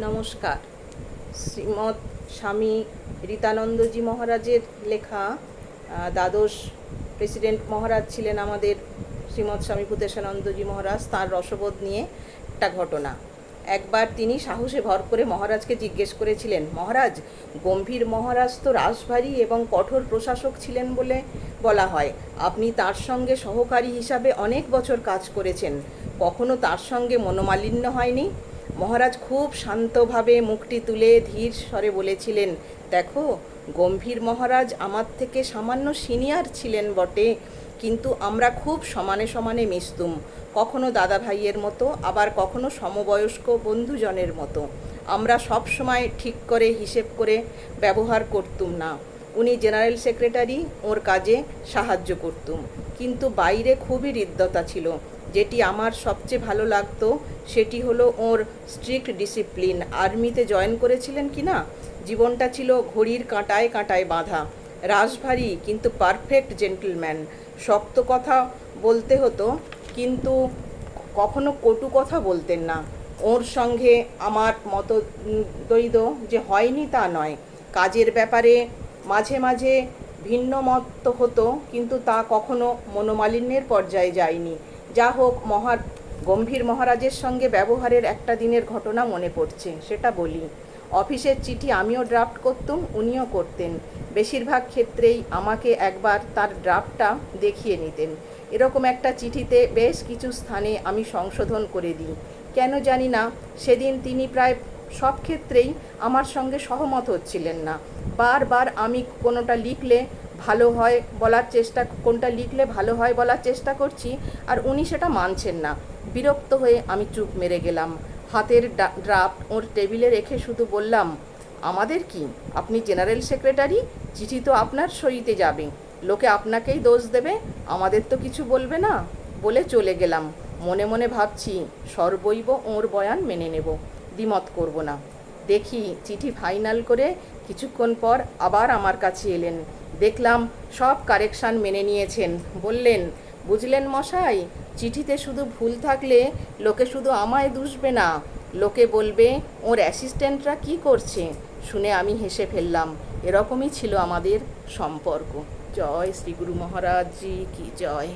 নমস্কার। শ্রীমৎ স্বামী রীতানন্দজি মহারাজের লেখা দ্বাদশ প্রেসিডেন্ট মহারাজ ছিলেন আমাদের শ্রীমৎ স্বামী ভূতেশানন্দজি মহারাজ, তার রসবোধ নিয়ে একটা ঘটনা। একবার তিনি সাহসে ভর করে মহারাজকে জিজ্ঞেস করেছিলেন, মহারাজ, গম্ভীর মহারাজ তো রাশভারী এবং কঠোর প্রশাসক ছিলেন বলে বলা হয়। আপনি তার সঙ্গে সহকারী হিসাবে অনেক বছর কাজ করেছেন। কখনো তার সঙ্গে মনোমালিন্য হয়নি? মহারাজ খুব শান্তভাবে মুখটি তুলে ধীর স্বরে বলেছিলেন, দেখো, গম্ভীর মহারাজ আমার থেকে সামান্য সিনিয়র ছিলেন বটে, কিন্তু আমরা খুব সমানে সমানে মিশতুম, কখনো দাদা ভাইয়ের মতো, আবার কখনো সমবয়স্ক বন্ধুজনের মতো। আমরা সব সময় ঠিক করে হিসেব করে ব্যবহার করতুম না। উনি জেনারেল সেক্রেটারি, ওর কাজে সাহায্য করতুম। কিন্তু বাইরে খুবই হৃদ্যতা ছিল। যেটি আমার সবচেয়ে ভালো লাগতো, সেটি হলো ওর স্ট্রিক্ট ডিসিপ্লিন আর্মিতে জয়েন করেছিলেন কি না? জীবনটা ছিল ঘড়ির কাঁটায় কাঁটায় বাঁধা। রাশভারী কিন্তু পারফেক্ট জেন্টলম্যান শক্ত কথা বলতে হতো, কিন্তু কখনো কটু কথা বলতেন না। ওর সঙ্গে আমার মতো যে হয়নি তা নয়। কাজের ব্যাপারে মাঝে মাঝে ভিন্ন মত হতো, কিন্তু তা কখনো মনোমালিন্যের পর্যায়ে যায়নি। যা হোক মহার গম্ভীর মহারাজের সঙ্গে ব্যবহারের একটা দিনের ঘটনা মনে পড়ছে, সেটা বলি। অফিসের চিঠি আমিও ড্রাফট করতুম, উনিও করতেন। বেশিরভাগ ক্ষেত্রেই আমাকে একবার তার ড্রাফটটা দেখিয়ে নিতেন। এরকম একটা চিঠিতে বেশ কিছু স্থানে আমি সংশোধন করে দিই। কেন জানি না, সেদিন তিনি প্রায় সব ক্ষেত্রেই আমার সঙ্গে সহমত হচ্ছিলেন না। বারবার আমি কোনোটা লিখলে ভালো হয় বলার চেষ্টা, কোনটা লিখলে ভালো হয় বলার চেষ্টা করছি আর উনি সেটা মানছেন না। বিরক্ত হয়ে আমি চুপ মেরে গেলাম। হাতের ড্রাফট ওর টেবিলে রেখে শুধু বললাম, আমাদের কি? আপনি জেনারেল সেক্রেটারি? চিঠি তো আপনার সইতে যাবে। লোকে আপনাকেই দোষ দেবে, আমাদের তো কিছু বলবে না। বলে চলে গেলাম। মনে মনে ভাবছি, সর্বৈব ওর বয়ান মেনে নেব। দ্বিমত করব না। দেখি চিঠি ফাইনাল করে কিছুক্ষণ পর আবার আমার কাছে এলেন। দেখলাম সব কারেকশান মেনে নিয়েছেন। বললেন, বুঝলেন মশাই, চিঠিতে শুধু ভুল থাকলে লোকে শুধু আমায় দুষবে না। লোকে বলবে, ওর অ্যাসিস্ট্যান্টরা কি করছে? শুনে আমি হেসে ফেললাম। এরকমই ছিল আমাদের সম্পর্ক। জয় শ্রী গুরু মহারাজ জি, কি জয়।